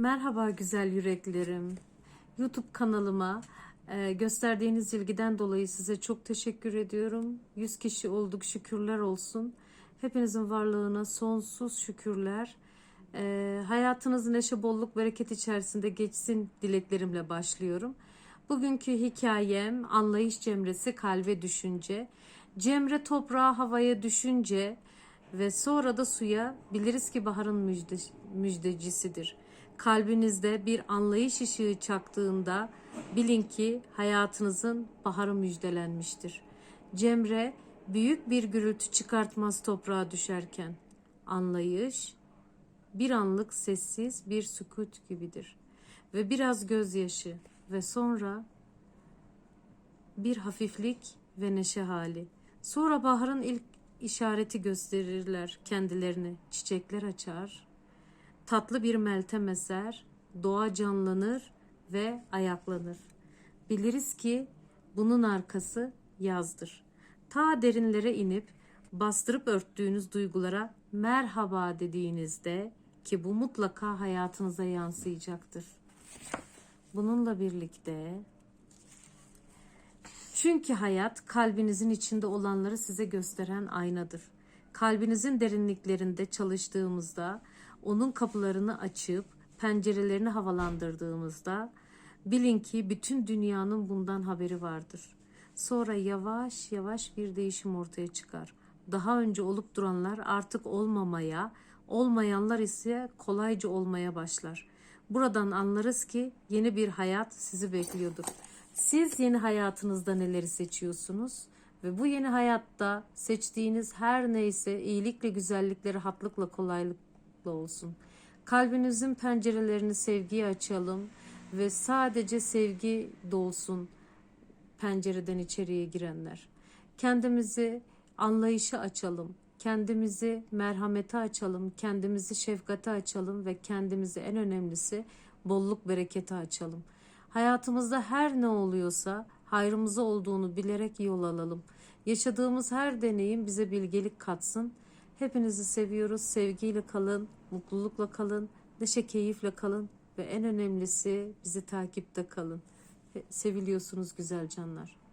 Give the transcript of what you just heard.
Merhaba güzel yüreklerim. YouTube kanalıma e, gösterdiğiniz ilgiden dolayı size çok teşekkür ediyorum. 100 kişi olduk şükürler olsun. Hepinizin varlığına sonsuz şükürler. E, hayatınız neşe, bolluk, bereket içerisinde geçsin dileklerimle başlıyorum. Bugünkü hikayem anlayış cemresi kalbe düşünce. Cemre toprağa havaya düşünce ve sonra da suya biliriz ki baharın müjde, müjdecisidir. Kalbinizde bir anlayış ışığı çaktığında bilin ki hayatınızın baharı müjdelenmiştir. Cemre büyük bir gürültü çıkartmaz toprağa düşerken. Anlayış bir anlık sessiz bir sükut gibidir. Ve biraz gözyaşı ve sonra bir hafiflik ve neşe hali. Sonra baharın ilk işareti gösterirler kendilerini. Çiçekler açar, tatlı bir meltem eser, doğa canlanır ve ayaklanır. Biliriz ki bunun arkası yazdır. Ta derinlere inip bastırıp örttüğünüz duygulara merhaba dediğinizde ki bu mutlaka hayatınıza yansıyacaktır. Bununla birlikte çünkü hayat kalbinizin içinde olanları size gösteren aynadır. Kalbinizin derinliklerinde çalıştığımızda, onun kapılarını açıp pencerelerini havalandırdığımızda bilin ki bütün dünyanın bundan haberi vardır. Sonra yavaş yavaş bir değişim ortaya çıkar. Daha önce olup duranlar artık olmamaya, olmayanlar ise kolayca olmaya başlar. Buradan anlarız ki yeni bir hayat sizi bekliyordur. Siz yeni hayatınızda neleri seçiyorsunuz? Ve bu yeni hayatta seçtiğiniz her neyse iyilikle, güzellikle, rahatlıkla, kolaylıkla olsun. Kalbinizin pencerelerini sevgiye açalım ve sadece sevgi dolsun pencereden içeriye girenler. Kendimizi anlayışa açalım. Kendimizi merhamete açalım, kendimizi şefkate açalım ve kendimizi en önemlisi bolluk berekete açalım. Hayatımızda her ne oluyorsa hayrımıza olduğunu bilerek yol alalım. Yaşadığımız her deneyim bize bilgelik katsın. Hepinizi seviyoruz. Sevgiyle kalın, mutlulukla kalın, neşe keyifle kalın ve en önemlisi bizi takipte kalın. Seviliyorsunuz güzel canlar.